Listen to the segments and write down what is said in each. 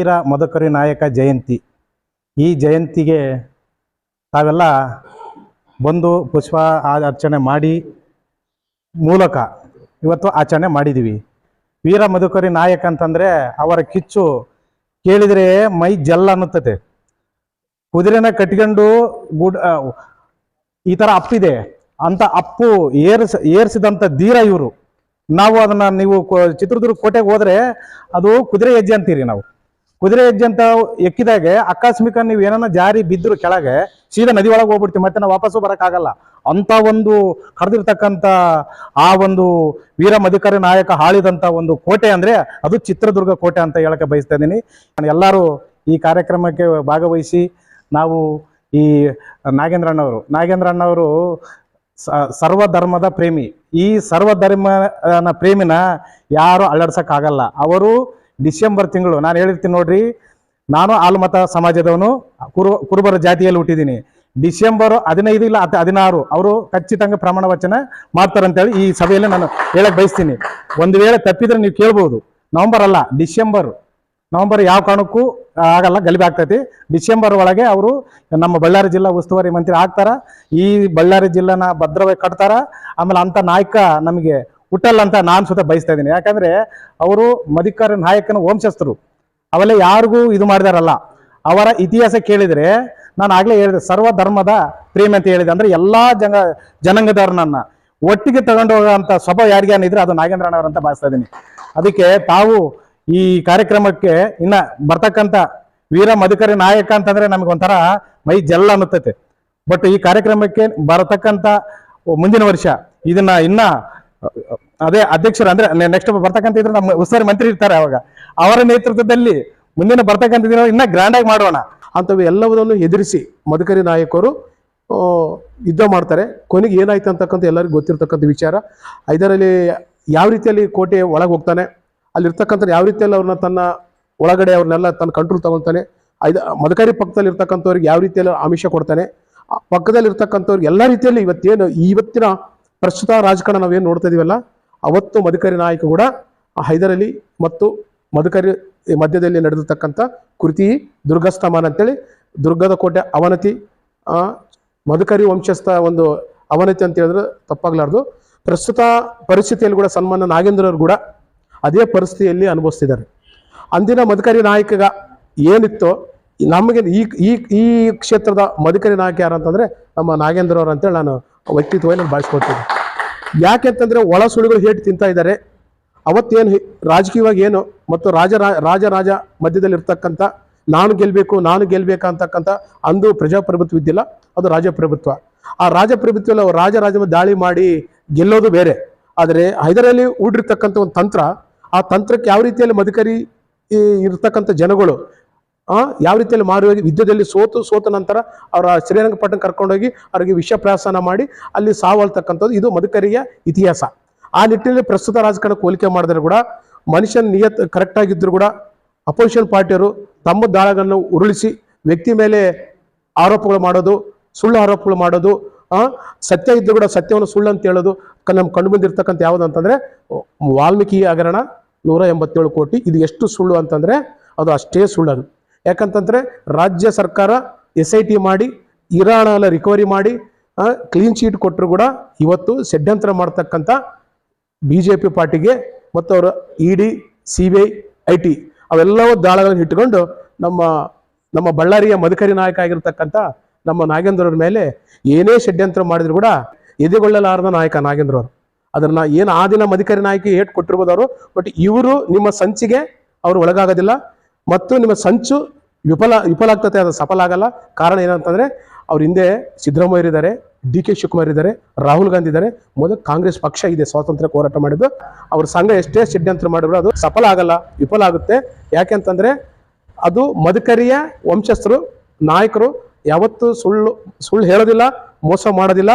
ವೀರ ಮಧುಕರಿ ನಾಯಕ ಜಯಂತಿ. ಈ ಜಯಂತಿಗೆ ತಾವೆಲ್ಲ ಬಂದು ಪುಷ್ಪ ಅರ್ಚನೆ ಮಾಡಿ ಮೂಲಕ ಇವತ್ತು ಆಚರಣೆ ಮಾಡಿದ್ದೀವಿ. ವೀರ ಮಧುಕರಿ ನಾಯಕ ಅಂತಂದರೆ ಅವರ ಕಿಚ್ಚು ಕೇಳಿದರೆ ಮೈ ಜಲ್ಲ ಅನ್ನುತ್ತದೆ. ಕುದುರೆನ ಕಟ್ಕೊಂಡು ಗುಡ್ ಈ ಥರ ಅಪ್ಪಿದೆ. ಅಂತ ಅಪ್ಪು ಏರ್ಸ್ ಏರ್ಸಿದಂಥ ಧೀರ ಇವರು. ನಾವು ಅದನ್ನ ನೀವು ಚಿತ್ರದುರ್ಗ ಕೋಟೆಗೆ ಹೋದರೆ ಅದು ಕುದುರೆ ಹೆಜ್ಜೆ ಅಂತೀರಿ ನಾವು. ಕುದುರೆ ಹೆಜ್ಜೆ ಅಂತ ಎಕ್ಕಿದಾಗ ಆಕಸ್ಮಿಕ ನೀವು ಏನನ್ನ ಜಾರಿ ಬಿದ್ದರು ಕೆಳಗೆ ಸೀದಾ ನದಿ ಒಳಗೆ ಹೋಗ್ಬಿಡ್ತೀವಿ, ಮತ್ತೆ ನಾವು ವಾಪಸ್ಸು ಬರೋಕ್ಕಾಗಲ್ಲ. ಅಂತ ಒಂದು ಕರೆದಿರ್ತಕ್ಕಂಥ ಆ ಒಂದು ವೀರ ಮಧುಕರಿ ನಾಯಕ ಆಳಿದಂಥ ಒಂದು ಕೋಟೆ ಅಂದ್ರೆ ಅದು ಚಿತ್ರದುರ್ಗ ಕೋಟೆ ಅಂತ ಹೇಳಕ್ಕೆ ಬಯಸ್ತಾ ಇದ್ದೀನಿ. ನಾನು ಎಲ್ಲರೂ ಈ ಕಾರ್ಯಕ್ರಮಕ್ಕೆ ಭಾಗವಹಿಸಿ ನಾವು ಈ ನಾಗೇಂದ್ರ ಅಣ್ಣವರು ನಾಗೇಂದ್ರ ಅಣ್ಣವರು ಸ- ಸರ್ವಧರ್ಮದ ಪ್ರೇಮಿ. ಈ ಸರ್ವಧರ್ಮನ ಪ್ರೇಮಿನ ಯಾರು ಅಳಡ್ಸಕ್ಕಾಗಲ್ಲ ಅವರು ಡಿಸೆಂಬರ್ ತಿಂಗಳು, ನಾನು ಹೇಳಿರ್ತೀನಿ ನೋಡ್ರಿ, ನಾನು ಆಲ್ಮತ ಸಮಾಜದವನು, ಕುರು, ಕುರುಬರ ಜಾತಿಯಲ್ಲಿ ಹುಟ್ಟಿದ್ದೀನಿ ಡಿಸೆಂಬರ್ ಹದಿನೈದು ಇಲ್ಲ ಹದಿನಾರು, ಅವರು ಖಚಿತಂಗ ಪ್ರಮಾಣ ವಚನ ಮಾಡ್ತಾರಂತೇಳಿ ಈ ಸಭೆಯಲ್ಲಿ ನಾನು ಹೇಳಕ್ ಬಯಸ್ತೀನಿ. ಒಂದು ವೇಳೆ ತಪ್ಪಿದ್ರೆ ನೀವು ಕೇಳ್ಬೋದು. ನವಂಬರ್ ಅಲ್ಲ, ಡಿಸೆಂಬರ್. ನವಂಬರ್ ಯಾವ ಕಾರಣಕ್ಕೂ ಆಗಲ್ಲ, ಗಲಿಬೆ ಆಗ್ತೈತಿ. ಡಿಸೆಂಬರ್ ಒಳಗೆ ಅವರು ನಮ್ಮ ಬಳ್ಳಾರಿ ಜಿಲ್ಲಾ ಉಸ್ತುವಾರಿ ಮಂತ್ರಿ ಆಗ್ತಾರ. ಈ ಬಳ್ಳಾರಿ ಜಿಲ್ಲಾನ ಭದ್ರವಾಗಿ ಕಟ್ತಾರ. ಆಮೇಲೆ ಅಂತ ನಾಯಕ ನಮಗೆ ಹುಟ್ಟಲ್ಲ ಅಂತ ನಾನು ಸುತ್ತ ಬಯಸ್ತಾ ಇದ್ದೀನಿ. ಯಾಕಂದ್ರೆ ಅವರು ಮಧಿಕರ ನಾಯಕನ ವಂಶಸ್ಥರು. ಅವೆಲ್ಲ ಯಾರಿಗೂ ಇದು ಮಾಡಿದಾರಲ್ಲ. ಅವರ ಇತಿಹಾಸ ಕೇಳಿದ್ರೆ ನಾನು ಆಗಲೇ ಹೇಳಿದೆ ಸರ್ವ ಧರ್ಮದ ಪ್ರೇಮಿ ಅಂತ ಹೇಳಿದೆ. ಅಂದ್ರೆ ಎಲ್ಲಾ ಜನ ಜನಾಂಗದವ್ರನ್ನ ಒಟ್ಟಿಗೆ ತಗೊಂಡು ಹೋಗೋಂಥ ಸ್ವಭಾವ ಯಾರಿಗೆ ಇದ್ರೆ ಅದು ನಾಗೇಂದ್ರಣ್ಣವ್ರು ಅಂತ ಭಾವಿಸ್ತಾ ಇದ್ದೀನಿ. ಅದಕ್ಕೆ ತಾವು ಈ ಕಾರ್ಯಕ್ರಮಕ್ಕೆ ಇನ್ನ ಬರ್ತಕ್ಕಂಥ ವೀರ ಮಧುಕರಿ ನಾಯಕ ಅಂತಂದ್ರೆ ನಮ್ಗೆ ಒಂಥರ ಮೈ ಜಲ್ಲ ಅನ್ನುತ್ತೈತೆ. ಬಟ್ ಈ ಕಾರ್ಯಕ್ರಮಕ್ಕೆ ಬರತಕ್ಕಂಥ ಮುಂದಿನ ವರ್ಷ ಇದನ್ನ ಇನ್ನ ಅದೇ ಅಧ್ಯಕ್ಷರು ಅಂದ್ರೆ ನೆಕ್ಸ್ಟ್ ಬರ್ತಕ್ಕಂಥ ಇದ್ರೆ ನಮ್ಮ ಉಸ್ತುವಾರಿ ಮಂತ್ರಿ ಇರ್ತಾರೆ ಅವಾಗ. ಅವರ ನೇತೃತ್ವದಲ್ಲಿ ಮುಂದಿನ ಬರ್ತಕ್ಕಂಥ ದಿನ ಇನ್ನ ಗ್ರ್ಯಾಂಡ್ ಆಗಿ ಮಾಡೋಣ ಅಂಥವು ಎಲ್ಲವುದನ್ನು ಎದುರಿಸಿ ಮಧುಕರಿ ನಾಯಕರು ಯುದ್ಧ ಮಾಡ್ತಾರೆ. ಕೊನೆಗೆ ಏನಾಯ್ತು ಅಂತಕ್ಕಂಥ ಎಲ್ಲರಿಗೂ ಗೊತ್ತಿರ್ತಕ್ಕಂಥ ವಿಚಾರ. ಇದರಲ್ಲಿ ಯಾವ ರೀತಿಯಲ್ಲಿ ಕೋಟೆ ಒಳಗೆ ಹೋಗ್ತಾನೆ, ಅಲ್ಲಿರ್ತಕ್ಕಂಥ ಯಾವ ರೀತಿಯಲ್ಲಿ ಅವ್ರನ್ನ ತನ್ನ ಒಳಗಡೆ ಅವ್ರನ್ನೆಲ್ಲ ತನ್ನ ಕಂಟ್ರೋಲ್ ತಗೊಳ್ತಾನೆ, ಐದ, ಮಧುಕರಿ ಪಕ್ಕದಲ್ಲಿ ಇರ್ತಕ್ಕಂಥವ್ರಿಗೆ ಯಾವ ರೀತಿಯಲ್ಲಿ ಆಮಿಷ ಕೊಡ್ತಾನೆ ಪಕ್ಕದಲ್ಲಿ ಇರ್ತಕ್ಕಂಥವ್ರಿಗೆ ಎಲ್ಲ ರೀತಿಯಲ್ಲಿ ಇವತ್ತೇನು ಇವತ್ತಿನ ಪ್ರಸ್ತುತ ರಾಜಕಾರಣ ನಾವೇನು ನೋಡ್ತಾ ಇದೀವಲ್ಲ, ಅವತ್ತು ಮಧುಕರಿ ನಾಯಕ ಕೂಡ ಹೈದರಲಿ ಮತ್ತು ಮಧುಕರಿ ಮಧ್ಯದಲ್ಲಿ ನಡೆದಿರ್ತಕ್ಕಂಥ ಕೃತಿ ದುರ್ಗಸ್ತಮಾನ ಅಂತೇಳಿ ದುರ್ಗದ ಕೋಟೆ ಅವನತಿ ಮಧುಕರಿ ವಂಶಸ್ಥ ಒಂದು ಅವನತಿ ಅಂತ ಹೇಳಿದ್ರೆ ತಪ್ಪಾಗ್ಲಾರ್ದು. ಪ್ರಸ್ತುತ ಪರಿಸ್ಥಿತಿಯಲ್ಲಿ ಕೂಡ ಸನ್ಮಾನ ನಾಗೇಂದ್ರರು ಕೂಡ ಅದೇ ಪರಿಸ್ಥಿತಿಯಲ್ಲಿ ಅನುಭವಿಸ್ತಿದ್ದಾರೆ. ಅಂದಿನ ಮಧುಕರಿ ನಾಯಕಗ ಏನಿತ್ತೋ, ನಮಗೆ ಈ ಈ ಈ ಕ್ಷೇತ್ರದ ಮಧುಕರಿ ನಾಯಕ ಯಾರು ಅಂತಂದ್ರೆ ನಮ್ಮ ನಾಗೇಂದ್ರ ಅವರು ಅಂತೇಳಿ ನಾನು ವ್ಯಕ್ತಿತ್ವವಾಗಿ ನಾನು ಬಾಳಿಸ್ಕೊಳ್ತೀನಿ ಯಾಕೆ ಅಂತಂದ್ರೆ ಒಳ ಸುಳಿಗಳು ಹೇಟ್ ತಿಂತಾ ಇದ್ದಾರೆ. ಅವತ್ತೇನು ರಾಜಕೀಯವಾಗಿ ಏನು ಮತ್ತು ರಾಜ ರಾಜ ರಾಜ ಮಧ್ಯದಲ್ಲಿ ಇರ್ತಕ್ಕಂಥ ನಾನು ಗೆಲ್ಲಬೇಕು ನಾನು ಗೆಲ್ಲಬೇಕು ಅಂತಕ್ಕಂಥ ಅಂದು ಪ್ರಜಾಪ್ರಭುತ್ವ ಇದ್ದಿಲ್ಲ. ಅದು ರಾಜಪ್ರಭುತ್ವ ಆ ರಾಜಪ್ರಭುತ್ವ ರಾಜ ರಾಜ ದಾಳಿ ಮಾಡಿ ಗೆಲ್ಲೋದು ಬೇರೆ. ಆದರೆ ಹೈದರಲ್ಲಿ ಹೂಡಿರ್ತಕ್ಕಂಥ ಒಂದು ತಂತ್ರ, ಆ ತಂತ್ರಕ್ಕೆ ಯಾವ ರೀತಿಯಲ್ಲಿ ಮಧುಕರಿ ಇರ್ತಕ್ಕಂಥ ಜನಗಳು ಯಾವ ರೀತಿಯಲ್ಲಿ ಮಾರುವಾಗಿ ಯುದ್ಧದಲ್ಲಿ ಸೋತು, ಸೋತ ನಂತರ ಅವರ ಶ್ರೀರಂಗಪಟ್ಟಣ ಕರ್ಕೊಂಡೋಗಿ ಅವರಿಗೆ ವಿಷಪ್ರಾಸನ ಮಾಡಿ ಅಲ್ಲಿ ಸಾವಲ್ತಕ್ಕಂಥದ್ದು ಇದು ಮಧುಕರಿಯ ಇತಿಹಾಸ. ಆ ನಿಟ್ಟಿನಲ್ಲಿ ಪ್ರಸ್ತುತ ರಾಜಕಾರಣಕ್ಕೆ ಹೋಲಿಕೆ ಮಾಡಿದ್ರೆ ಕೂಡ ಮನುಷ್ಯನ ನಿಯತ್ ಕರೆಕ್ಟ್ ಆಗಿದ್ರು ಕೂಡ ಅಪೋಸಿಷನ್ ಪಾರ್ಟಿಯವರು ತಮ್ಮ ದಾಳಗಳನ್ನು ಉರುಳಿಸಿ ವ್ಯಕ್ತಿ ಮೇಲೆ ಆರೋಪಗಳು ಮಾಡೋದು, ಸುಳ್ಳು ಆರೋಪಗಳು ಮಾಡೋದು ಸತ್ಯ ಇದ್ದರೂ ಕೂಡ ಸತ್ಯವನ್ನು ಸುಳ್ಳು ಅಂತ ಹೇಳೋದು ನಮ್ಮ ಕಂಡು ಬಂದಿರ್ತಕ್ಕಂಥ ಯಾವುದು ಅಂತಂದ್ರೆ ವಾಲ್ಮೀಕಿ ಹಗರಣ ನೂರ ಎಂಬತ್ತೇಳು ಕೋಟಿ. ಇದು ಎಷ್ಟು ಸುಳ್ಳು ಅಂತಂದ್ರೆ ಅದು ಅಷ್ಟೇ ಸುಳ್ಳದು. ಯಾಕಂತಂದ್ರೆ ರಾಜ್ಯ ಸರ್ಕಾರ ಎಸ್ ಐ ಟಿ ಮಾಡಿ ಇರಾಣಲ್ಲ ರಿಕವರಿ ಮಾಡಿ ಕ್ಲೀನ್ ಚೀಟ್ ಕೊಟ್ಟರು ಕೂಡ ಇವತ್ತು ಷಡ್ಯಂತ್ರ ಮಾಡ್ತಕ್ಕಂಥ ಬಿ ಜೆ ಪಿ ಪಾರ್ಟಿಗೆ ಮತ್ತು ಅವರ E D C B I I T ಅವೆಲ್ಲವೂ ದಾಳಗಳನ್ನು ಇಟ್ಟುಕೊಂಡು ನಮ್ಮ ನಮ್ಮ ಬಳ್ಳಾರಿಯ ಮಧುಕರಿ ನಾಯಕ ಆಗಿರ್ತಕ್ಕಂಥ ನಮ್ಮ ನಾಗೇಂದ್ರ ನಾಗೇಂದ್ರವ್ರ ಮೇಲೆ ಏನೇ ಷಡ್ಯಂತ್ರ ಮಾಡಿದ್ರು ಕೂಡ ಎದೆಗೊಳ್ಳಲಾರದ ನಾಯಕ ನಾಗೇಂದ್ರ ಅವರು. ಅದನ್ನ ಏನು ಆ ದಿನ ಮಧುಕರಿ ನಾಯಕಿ ಏಟ್ ಕೊಟ್ಟಿರ್ಬೋದು ಅವರು, ಬಟ್ ಇವರು ನಿಮ್ಮ ಸಂಚಿಗೆ ಅವರು ಒಳಗಾಗೋದಿಲ್ಲ. ಮತ್ತು ನಿಮ್ಮ ಸಂಚು ವಿಫಲ ವಿಫಲ ಆಗ್ತದೆ ಅದು ಸಫಲ ಆಗಲ್ಲ ಕಾರಣ ಏನಂತಂದರೆ, ಅವ್ರ ಹಿಂದೆ ಸಿದ್ದರಾಮಯ್ಯ ಇದ್ದಾರೆ, ಡಿ ಕೆ ಶಿವಕುಮಾರ್ ಇದ್ದಾರೆ, ರಾಹುಲ್ ಗಾಂಧಿ ಇದ್ದಾರೆ. ಮೊದಲು ಕಾಂಗ್ರೆಸ್ ಪಕ್ಷ ಇದೆ, ಸ್ವಾತಂತ್ರ್ಯ ಹೋರಾಟ ಮಾಡಿದ್ದು. ಅವ್ರ ಸಂಘ ಎಷ್ಟೇ ಷಡ್ಯಂತ್ರ ಮಾಡಿದ್ರು ಅದು ಸಫಲ ಆಗಲ್ಲ, ವಿಫಲ ಆಗುತ್ತೆ. ಯಾಕೆ ಅಂತಂದರೆ, ಅದು ಮಧುಕರಿಯ ವಂಶಸ್ಥರು, ನಾಯಕರು ಯಾವತ್ತೂ ಸುಳ್ಳು ಸುಳ್ಳು ಹೇಳೋದಿಲ್ಲ, ಮೋಸ ಮಾಡೋದಿಲ್ಲ.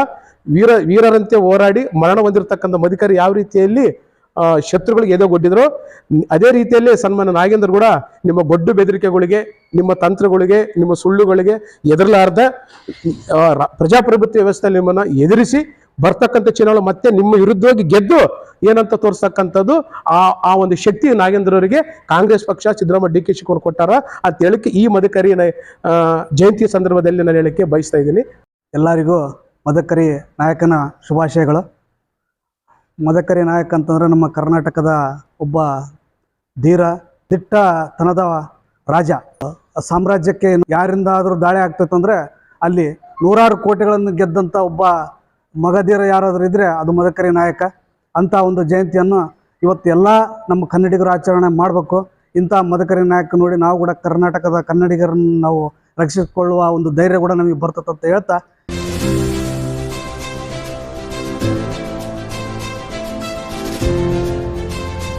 ವೀರ, ವೀರರಂತೆ ಹೋರಾಡಿ ಮರಣ ಹೊಂದಿರತಕ್ಕಂಥ ಮಧುಕರಿ ಯಾವ ರೀತಿಯಲ್ಲಿ ಶತ್ರುಗಳಿಗೆ ಏನೋ ಗೊಡ್ಡಿದ್ರು ಅದೇ ರೀತಿಯಲ್ಲಿ ಸನ್ಮಾನ ನಾಗೇಂದ್ರ ಕೂಡ ನಿಮ್ಮ ಗೊಡ್ಡು ಬೆದರಿಕೆಗಳಿಗೆ, ನಿಮ್ಮ ತಂತ್ರಗಳಿಗೆ, ನಿಮ್ಮ ಸುಳ್ಳುಗಳಿಗೆ ಎದುರಲಾರ್ದ ಪ್ರಜಾಪ್ರಭುತ್ವ ವ್ಯವಸ್ಥೆಯಲ್ಲಿ ನಿಮ್ಮನ್ನು ಎದುರಿಸಿ ಬರ್ತಕ್ಕಂಥ ಚುನಾವಣೆ ಮತ್ತೆ ನಿಮ್ಮ ವಿರುದ್ಧವಾಗಿ ಗೆದ್ದು ಏನಂತ ತೋರಿಸ್ತಕ್ಕಂಥದ್ದು ಆ ಆ ಒಂದು ಶಕ್ತಿ ನಾಗೇಂದ್ರವರಿಗೆ ಕಾಂಗ್ರೆಸ್ ಪಕ್ಷ ಸಿದ್ದರಾಮಯ್ಯ ಡಿ ಕೆ ಶಿವಕುಮಾರ್ ಕೊಟ್ಟಾರ ಅಂತ ಹೇಳಕ್ಕೆ ಈ ಮದಕರಿ ಜಯಂತಿ ಸಂದರ್ಭದಲ್ಲಿ ನಾನು ಹೇಳಕ್ಕೆ ಬಯಸ್ತಾ ಇದ್ದೀನಿ. ಎಲ್ಲರಿಗೂ ಮದಕರಿ ನಾಯಕನ ಶುಭಾಶಯಗಳು. ಮದಕರಿ ನಾಯಕ ಅಂತಂದ್ರೆ ನಮ್ಮ ಕರ್ನಾಟಕದ ಒಬ್ಬ ಧೀರ, ದಿಟ್ಟತನದ ರಾಜ. ಸಾಮ್ರಾಜ್ಯಕ್ಕೆ ಯಾರಿಂದಾದರೂ ದಾಳಿ ಆಗ್ತೈತಂದ್ರೆ ಅಲ್ಲಿ ನೂರಾರು ಕೋಟೆಗಳನ್ನು ಗೆದ್ದಂಥ ಒಬ್ಬ ಮಗಧೀರ ಯಾರಾದರೂ ಇದ್ದರೆ ಅದು ಮದಕರಿ ನಾಯಕ. ಅಂತ ಒಂದು ಜಯಂತಿಯನ್ನು ಇವತ್ತು ಎಲ್ಲ ನಮ್ಮ ಕನ್ನಡಿಗರು ಆಚರಣೆ ಮಾಡಬೇಕು. ಇಂಥ ಮದಕರಿ ನಾಯಕ ನೋಡಿ ನಾವು ಕೂಡ ಕರ್ನಾಟಕದ ಕನ್ನಡಿಗರನ್ನು ನಾವು ರಕ್ಷಿಸಿಕೊಳ್ಳುವ ಒಂದು ಧೈರ್ಯ ಕೂಡ ನಮಗೆ ಬರ್ತದೆ ಅಂತ ಹೇಳ್ತಾ